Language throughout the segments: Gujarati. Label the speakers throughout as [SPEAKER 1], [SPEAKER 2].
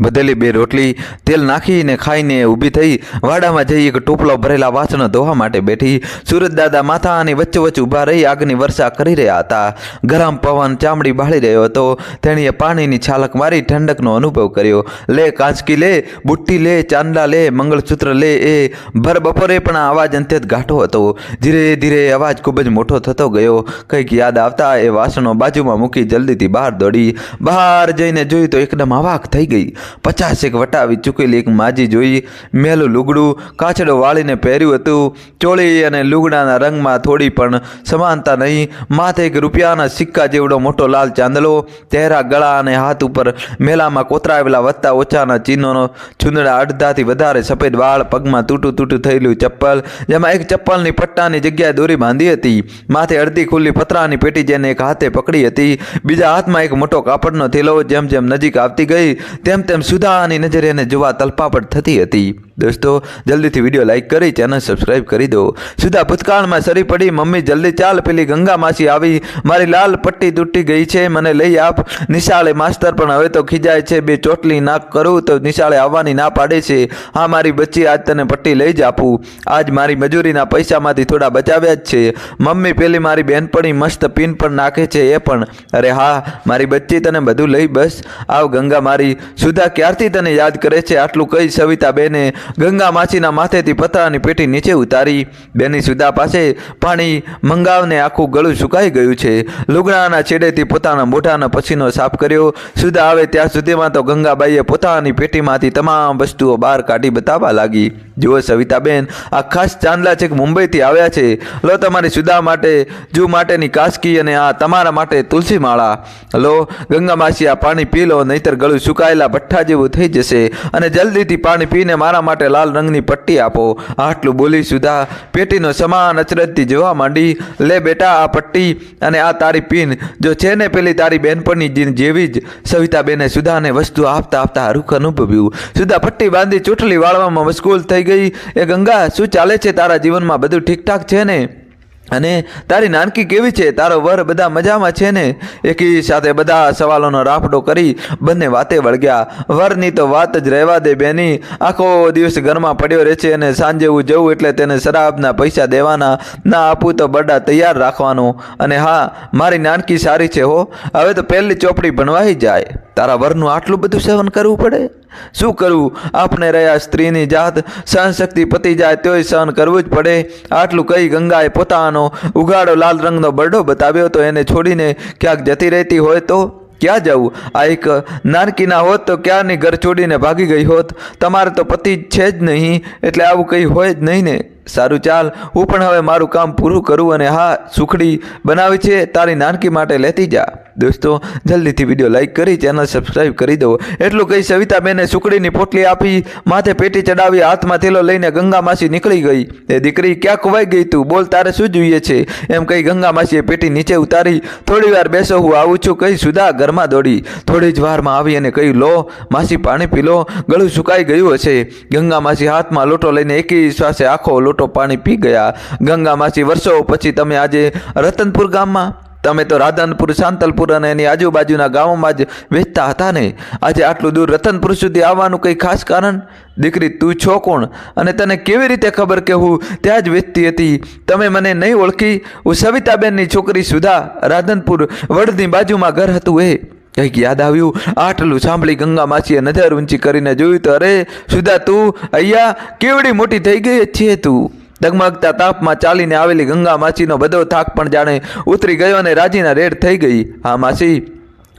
[SPEAKER 1] બધેલી બે રોટલી, તેલ નાખીને ખાઈને ઊભી થઈ વાડામાં જઈ એક ટોપલો ભરેલા વાસણ ધોવા માટે બેઠી. સુરત દાદા માથાની વચ્ચે વચ્ચે ઊભા રહી આગની વર્ષા કરી રહ્યા હતા. ગરમ પવન ચામડી બાળી રહ્યો હતો. તેણીએ પાણીની છાલક મારી ઠંડકનો અનુભવ કર્યો. લે કાંચકી લે, બુટ્ટી લે, ચાંદલા લે, મંગળસૂત્ર લે, એ ભર બપોરે પણ અવાજ અવાજ અંત્યત ગાઢો હતો. ધીરે ધીરે અવાજ ખૂબ જ મોટો થતો ગયો. કંઈક યાદ આવતા એ વાસણો બાજુમાં મૂકી જલ્દીથી બહાર દોડી. બહાર જઈને જોયું તો એકદમ અવાક થઈ ગઈ. પચાસેક વટાવી ચૂકેલી એક માજી જોઈ. મેલું લુગડું કાચડો વાળીને પહેર્યું હતું. ચોળી અને લુગડાના રંગમાં થોડી પણ સમાનતા નહીં. માથે એક રૂપિયાના સિક્કા જેવડો મોટો લાલ ચાંદલો, ચહેરા ગળા અને હાથ ઉપર મેલામાં કોતરાવેલા વધતા ઓછાના ચિહ્નોનો છુંદડા અડધાથી વધારે સફેદ વાળ, પગમાં તૂટું તૂટું થયેલું ચપ્પલ, જેમાં એક ચપ્પલની પટ્ટાની જગ્યાએ દોરી બાંધી હતી. માથે અડધી ખુલ્લી પતરાની પેટી જેને એક હાથે પકડી હતી. બીજા હાથમાં એક મોટો કાપડનો થેલો, જેમ જેમ નજીક આવતી ગઈ, તેમ તેમ સુધાની નજરે એને જોવા તલપાપડ થતી હતી. દોસ્તો, જલ્દીથી વીડિયો લાઇક કરી ચેનલ સબસ્ક્રાઇબ કરી દો. સુધા ભૂતકાળમાં સરી પડી, મમ્મી, જલ્દી ચાલ, પેલી ગંગા માસી આવી. મારી લાલ પટ્ટી તૂટી ગઈ છે, મને લઈ આપ. નિશાળે માસ્તર પણ હવે તો ખીજાય છે, બે ચોટલી નાક કરું તો નિશાળે આવવાની ના પાડે છે. હા, મારી બચ્ચી, આજ તને પટ્ટી લઈ જ આપું. આજ મારી મજૂરીના પૈસામાંથી થોડા બચાવ્યા જ છે. મમ્મી, પેલી મારી બહેનપણી મસ્ત પિન પણ નાખે છે એ પણ. અરે હા, મારી બચ્ચી તને બધું લઈ બસ. આવ ગંગા મારી. સુધા ક્યારથી તને યાદ કરે છે? આટલું કઈ સવિતા બેને ગંગા માછીના માથેથી પથરાની પેટી નીચે ઉતારી, બેની સુધા પાસે પાણી મંગાવને આખું ગળું સુકાઈ ગયું છે. લુગડાના છેડેથી પોતાના મોઢાનો પસીનો સાફ કર્યો. સુધા આવે ત્યાં સુધીમાં તો ગંગાબાઈએ પોતાની પેટીમાંથી તમામ વસ્તુઓ બહાર કાઢી બતાવવા લાગી. જુઓ સવિતાબેન, આ ખાસ ચાંદલા છેક મુંબઈથી આવ્યા છે. લો તમારી સુદા માટે, જુ માટેની કાસકી અને આ તમારા માટે તુલસી માળા લો, ગંગા માસી આ પાણી પી લો, નહીતર ગળું સુકાયેલા ભઠ્ઠા જેવું થઈ જશે. અને જલ્દીથી પાણી પીને મારા માટે લાલ રંગની પટ્ટી આપો. આટલું બોલી સુધા પેટીનો સમાન અચરજથી જોવા માંડી. લે બેટા, આ પટ્ટી અને આ તારી પીન. જો છે ને પેલી તારી બેનપણની જીન જેવી જ. સવિતાબેને સુધાને વસ્તુ આપતા આપતા રૂખ અનુભવ્યું. સુધા પટ્ટી બાંધી ચૂંટલી વાળવામાં મશગુલ થઈ ગઈ. એ ગંગા, શું ચાલે છે તારા જીવનમાં? બધું ઠીકઠાક છે ને? અને તારી નાનકી કેવી છે? તારો વર બધા મજામાં છે ને? એકી સાથે બધા સવાલોનો રાફડો કરી બંને વાતે વળગ્યા. વરની તો વાત જ રહેવા દે બેની. આખો દિવસ ઘરમાં પડ્યો રહે છે અને સાંજે હું જવું એટલે તેને શરાબના પૈસા દેવાના. ના આપું તો બરડા તૈયાર રાખવાનો. અને હા, મારી નાનકી સારી છે હો. હવે તો પહેલી ચોપડી ભણવાઈ જાય. તારા વરનું આટલું બધું સેવન કરવું પડે? શું કરવું? આપણે રહ્યા સ્ત્રીની જાત, સહનશક્તિ પતી જાય તોય સહન કરવું જ પડે. આટલું કહી ગંગાએ પોતાનો ઉગાડો લાલ રંગનો બરડો બતાવ્યો તો એને છોડીને ક્યાંક જતી રહેતી હોય તો ક્યાં જવું? આ એક નાનકીના હોત તો ક્યારની ઘર છોડીને ભાગી ગઈ હોત? તમારે તો પતિ છે જ નહીં, એટલે આવું કંઈ હોય જ નહીં ને. સારું ચાલ, હું પણ હવે મારું કામ પૂરું કરું અને હા, સુખડી બનાવી છે, તારી નાનકી માટે લેતી જા. દોસ્તો, જલ્દીથી વીડિયો લાઇક કરી, ચેનલ સબસ્ક્રાઈબ કરી દો. એટલું કહી સવિતાબેને સુખડીની પોટલી આપી, માથે પેટી ચડાવી, હાથમાં થેલો લઈને ગંગા માસી નીકળી ગઈ. એ દીકરી ક્યાં ખોવાઈ ગઈ તું? બોલ, તારે શું જોઈએ છે? એમ કહી ગંગા માસીએ પેટી નીચે ઉતારી, થોડી વાર બેસો, હું આવું છું, કહી સુધા ઘરમાં દોડી. થોડી જ વારમાં આવી અને કહ્યું લો, માસી પાણી પી લો. ગળું સુકાઈ ગયું હશે. ગંગા માસી હાથમાં લોટો લઈને એકી શ્વાસે આખો લોટો પાણી પી ગયા. ગંગા માસી વર્ષો પછી તમે આજે રતનપુર ગામમાં, તમે તો રાધનપુર શાંતલપુર અને એની આજુબાજુના ગામોમાં જ વેચતા હતા ને? આજે આટલું દૂર રતનપુર સુધી આવવાનું કંઈ ખાસ કારણ? દીકરી, તું છો કોણ? અને તને કેવી રીતે ખબર કે હું ત્યાં જ વેચતી હતી? તમે મને નહીં ઓળખી? હું સવિતાબેનની છોકરી સુધા, રાધનપુર વડની બાજુમાં ઘર હતું એ. કંઈક યાદ આવ્યું? આટલું સાંભળી ગંગા માસીએ નજર ઊંચી કરીને જોયું તો, અરે, સુધા તું, અહીંયા કેવડી મોટી થઈ ગઈ છે તું. ડગમગતા તાપમાં ચાલીને આવેલી ગંગા માસીનો બધો થાક પણ જાણે ઉતરી ગયો અને રાજીના રેડ થઈ ગઈ. હા, માસી.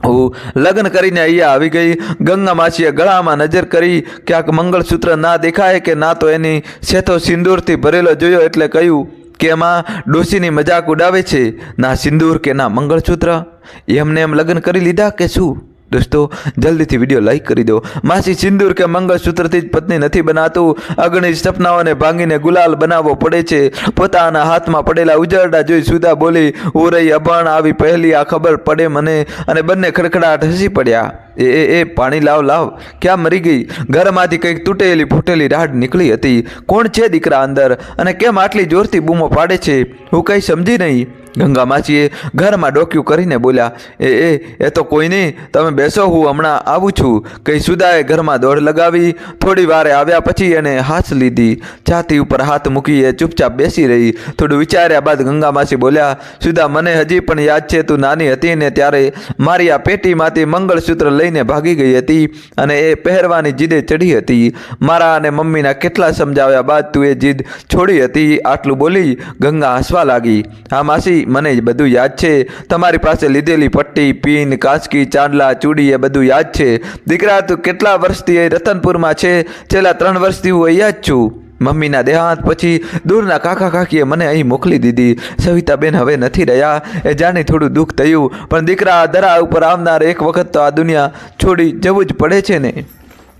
[SPEAKER 1] હું. લગ્ન કરીને અહીંયા આવી ગઈ. ગંગા માસીએ ગળામાં નજર કરી. ક્યાંક મંગળસૂત્ર ના દેખાય કે ના તો એની શેથો સિંદૂરથી ભરેલો જોયો એટલે કહ્યું કે એમાં ડોશીની મજાક ઉડાવે છે? ના, સિંદૂર કે ના, મંગળસૂત્ર? એમને એમ લગ્ન કરી લીધા કે શું? દોસ્તો, જલ્દીથી વીડિયો લાઈક કરી દો. માસી સિંદૂર કે મંગળસૂત્રથી જ પત્ની નથી બનાતું. અગણિત સપનાઓને ભાંગીને ગુલાલ બનાવવો પડે છે. પોતાના હાથમાં પડેલા ઉજરડા જોઈ સુધા બોલી, ઉરઈ અભણ આવી પહેલી આ ખબર પડે મને. અને બંને ખડખડાટ હસી પડ્યા. એ એ એ, પાણી લાવ લાવ. ક્યાં મરી ગઈ? ઘરમાંથી કંઈક તૂટેલી ફૂટેલી રાડ નીકળી હતી. કોણ છે દીકરા અંદર? અને કેમ આટલી જોરથી બૂમો પાડે છે? હું કંઈ સમજી નહીં. ગંગા માસીએ ઘરમાં ડોક્યું કરીને બોલ્યા, એ એ એ તો કોઈ નહીં. તમે બેસો, હું હમણાં આવું છું. કંઈ સુદાએ ઘરમાં દોડ લગાવી, થોડી વારે આવ્યા પછી એને હાથ લીધી. છાતી ઉપર હાથ મૂકી એ ચૂપચાપ બેસી રહી. થોડું વિચાર્યા બાદ ગંગા માસી બોલ્યા, સુદા, મને હજી પણ યાદ છે, તું નાની હતી ને ત્યારે મારી આ પેટીમાંથી મંગળસૂત્ર લઈને ભાગી ગઈ હતી અને એ પહેરવાની જીદે ચડી હતી. મારા અને મમ્મીના કેટલા સમજાવ્યા બાદ તું એ જીદ છોડી હતી, આટલું બોલી ગંગા હસવા લાગી. હા માસી, મને બધું યાદ છે. તમારી પાસે લીધેલી પટ્ટી, પીન, કાચકી, ચાંદલા, ચૂડી એ બધું યાદ છે. દીકરા, તું કેટલા વર્ષથી એ રતનપુરમાં છે? છેલ્લા ત્રણ વર્ષથી હું અહીંયા જ છું. મમ્મીના દેહાંત પછી દૂરના કાકા કાકીએ મને અહીં મોકલી દીધી. સવિતાબેન હવે નથી રહ્યા. એ જાણી થોડું દુઃખ થયું. પણ દીકરા દરા ઉપર આવનાર એક વખત તો આ દુનિયા છોડી જવું જ પડે છે ને?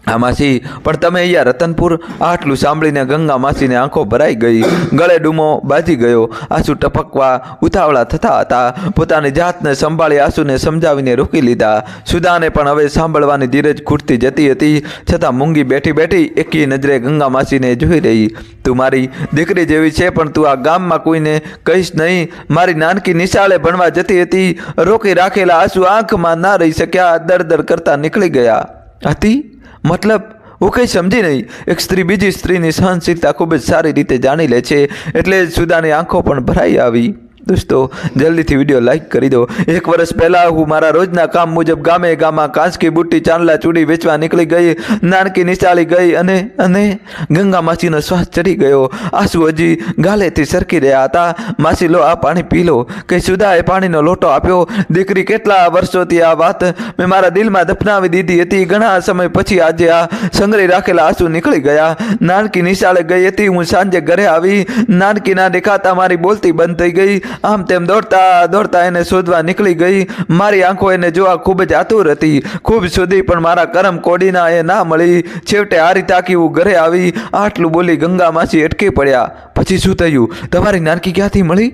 [SPEAKER 1] આ માસી પણ તમે અહીંયા રતનપુર? આટલું સાંભળીને ગંગા માસીને આંખો ભરાઈ ગઈ. ગળે ડૂમો બાજી ગયો. આંસુ ટપકવા ઉતાવળા થતા હતા. પોતાની જાતને સંભાળી આંસુને સમજાવીને રોકી લીધા. સુદાને પણ હવે સાંભળવાની ધીરજ ખૂટતી જતી હતી. છતાં મૂંગી બેઠી બેઠી એકી નજરે ગંગા માસીને જોઈ રહી. તું મારી દીકરી જેવી છે, પણ તું આ ગામમાં કોઈને કહીશ નહીં. મારી નાનકી નિશાળે ભણવા જતી હતી. રોકી રાખેલા આંસુ આંખમાં ના રહી શક્યા. દર દર કરતા નીકળી ગયા. હતી? મતલબ, હું કંઈ સમજી નહીં. એક સ્ત્રી બીજી સ્ત્રીની સહનશીલતા ખૂબ જ સારી રીતે જાણી લે છે, એટલે સુદાની આંખો પણ ભરાઈ આવી. દોસ્તો, જલ્દીથી વીડિયો લાઇક કરી દો. એક વર્ષ પહેલાં હું મારા રોજના કામ મુજબ ગામે ગામમાં કાંચકી બુટ્ટી, ચાંદલા ચૂડી વેચવા નીકળી ગઈ, નાનકી નિશાળી ગઈ અને અને ગંગા માસીનો શ્વાસ ચડી ગયો. આંસુ હજી ગાલેથી સરકી રહ્યા હતા. માસી, લો, આ પાણી પી લો. કે સુધાએ પાણીનો લોટો આપ્યો. દીકરી, કેટલા વર્ષોથી આ વાત મેં મારા દિલમાં દફનાવી દીધી હતી. ઘણા સમય પછી આજે આ સંગ્રહી રાખેલા આંસુ નીકળી ગયા. નાનકી નિશાળે ગઈ હતી. હું સાંજે ઘરે આવી. નાનકી ના દેખાતા મારી બોલતી બંધ થઈ ગઈ. આમ તેમ દોડતા દોડતા એને શોધવા નીકળી ગઈ. મારી આંખો એને જોવા ખૂબ જ આતુર હતી. ખૂબ સુધી પણ મારા કરમ કોડીના એ ના મળી. છેવટે હારી તાકી હું ઘરે આવી. આટલું બોલી ગંગા માસી અટકી પડ્યા. પછી શું થયું? તમારી નાનકી ક્યાંથી મળી?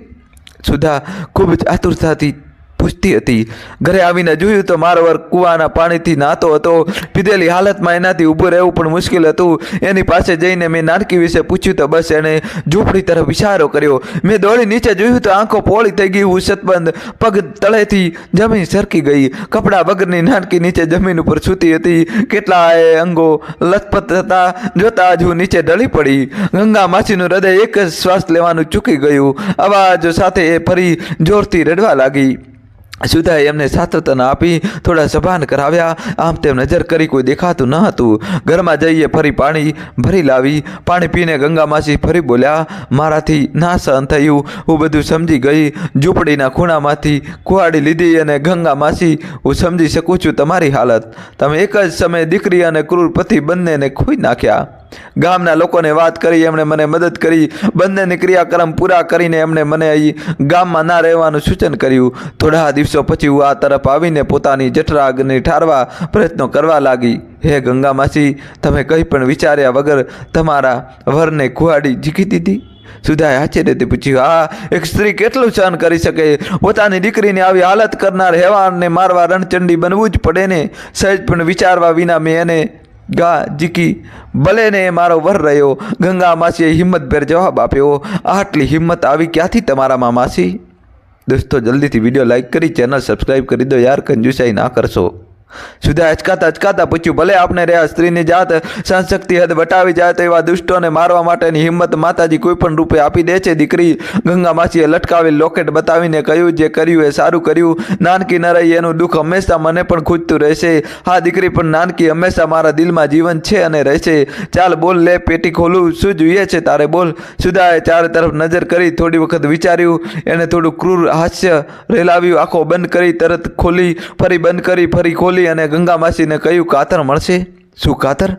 [SPEAKER 1] સુધા, ખૂબ જ આતુરતાથી પૂછતી હતી. ઘરે આવીને જોયું તો મારો વર કૂવાના પાણીથી નાતો હતો. પીધેલી હાલતમાં એનાથી ઊભું રહેવું પણ મુશ્કેલ હતું. એની પાસે જઈને મેં નાનકી વિશે પૂછ્યું તો બસ એણે ઝૂંપડી તરફ ઇશારો કર્યો. મેં દોડી નીચે જોયું તો આંખો પોળી થઈ ગઈ હું સતબંધ પગ તળેથી જમીન સરકી ગઈ. કપડાં વગરની નાનકી નીચે જમીન ઉપર સૂતી હતી. કેટલાય અંગો લથપથ હતા. જોતા જ હું નીચે ઢળી પડી. ગંગા માછીનું હૃદય એક જ શ્વાસ લેવાનું ચૂકી ગયું. અવાજો સાથે એ ફરી જોરથી રડવા લાગી. સુધાએ એમને સાત્વતના આપી થોડા સભાન કરાવ્યા. આમ તેમ નજર કરી કોઈ દેખાતું ન હતું. ઘરમાં જઈએ ફરી પાણી ભરી લાવી. પાણી પીને ગંગા માસી ફરી બોલ્યા, મારાથી ના સહન થયું. હું બધું સમજી ગઈ. ઝૂંપડીના ખૂણામાંથી કુહાડી લીધી અને ગંગા માસી, હું સમજી શકું છું તમારી હાલત. તમે એક જ સમયે દીકરી અને ક્રૂર પતિ બંનેને ખોઈ નાખ્યા. ગામના લોકોને વાત કરી, એમણે મને મદદ કરી. બંનેની ક્રિયાક્રમ પૂરા કરીને એમણે મને અહીં ગામમાં ના રહેવાનું સૂચન કર્યું. થોડા દિવસો પછી હું આ તરફ આવીને પોતાની જઠરાગને ઠારવા પ્રયત્નો કરવા લાગી. હે ગંગા માસી તમે કંઈ પણ વિચાર્યા વગર તમારા વરને કુહાડી જીખી દીધી? સુધાએ આશ્ચર્યથી પૂછ્યું આ એક સ્ત્રી કેટલું સહન કરી શકે? પોતાની દીકરીને આવી હાલત કરનાર હેવાનને મારવા રણચંડી બનવું જ પડે ને? સહેજ પણ વિચારવા વિના મેં એને ગા જીકી, ભલે ને મારો વર રહ્યો, ગંગા માસીએ હિંમતભેર જવાબ આપ્યો. આટલી હિંમત આવી ક્યાંથી તમારામાં માસી? દોસ્તો, જલ્દીથી વીડિયો લાઇક કરી, ચેનલ સબસ્ક્રાઈબ કરી દો. યાર, કંજુસાઈ ના કરશો. સુધા અચકાતા અચકાતા પૂછ્યું, ભલે આપણે રહ્યા સ્ત્રીની જાત સંશક્તિ હદ વટાવી જાય તો એવા દુષ્ટોને મારવા માટેની હિંમત માતાજી કોઈ પણ રૂપે આપી દે છે? દીકરી ગંગા માસીએ લટકાવી લોકેટ બતાવીને કહ્યું, જે કર્યું એ સારું કર્યું. નાનકી ન રહી એનું દુઃખ હંમેશા મને પણ ખૂજતું રહેશે. હા, દીકરી, પણ નાનકી હંમેશા મારા દિલમાં જીવન છે અને રહેશે. ચાલ, બોલ, લે, પેટી ખોલું. શું જોઈએ છે તારે? બોલ. સુધાએ ચારે તરફ નજર કરી થોડી વખત વિચાર્યું. એને થોડું ક્રૂર હાસ્ય રેલાવ્યું. આંખો બંધ કરી, તરત ખોલી, ફરી બંધ કરી, ફરી ખોલી. અને ગંગા માસીને કહ્યું કાતર મળશે? શું કાતર?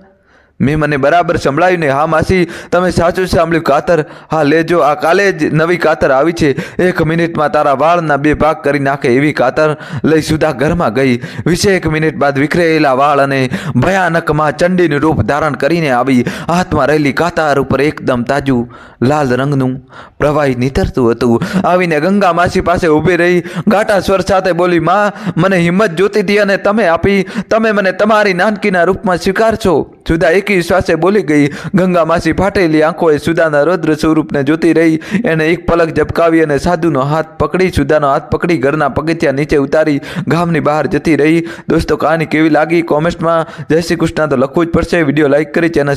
[SPEAKER 1] મેં મને બરાબર સંભળાયું ને. હા, માસી, તમે સાચું સાંભળ્યું. કાતર, હા, લેજો. આ કાલે જ નવી કાતર આવી છે. એક મિનિટમાં તારા વાળના બે ભાગ કરી નાખે એવી કાતર લઈ સુધા ઘરમાં ગઈ. વીસે એક મિનિટ બાદ વિખરેલા વાળ અને ભયાનકમાં ચંડીનું રૂપ ધારણ કરીને આવી. હાથમાં રહેલી કાતર ઉપર એકદમ તાજું, લાલ રંગનું પ્રવાહી નીતરતું હતું. આવીને ગંગા માસી પાસે ઊભી રહી. ઘાટા સ્વર સાથે બોલી, માં, મને હિંમત જોતી હતી અને તમે આપી. તમે મને તમારી નાનકીના રૂપમાં સ્વીકારશો. સુધા એકી શ્વાસે બોલી ગઈ. ગંગા માસી ફાટેલી આંખોએ સુદાના રૌદ્ર સ્વરૂપને જોતી રહી. એને એક પલક ઝપકાવી અને સાધુનો હાથ પકડી, સુદાનો હાથ પકડી ઘરના પગથિયા નીચે ઉતારી ગામની બહાર જતી રહી. દોસ્તો, કહાની કેવી લાગી? કોમેન્ટમાં જય શ્રી કૃષ્ણ. તો લખવું જ પડશે. વીડિયો લાઈક કરી, ચેનલ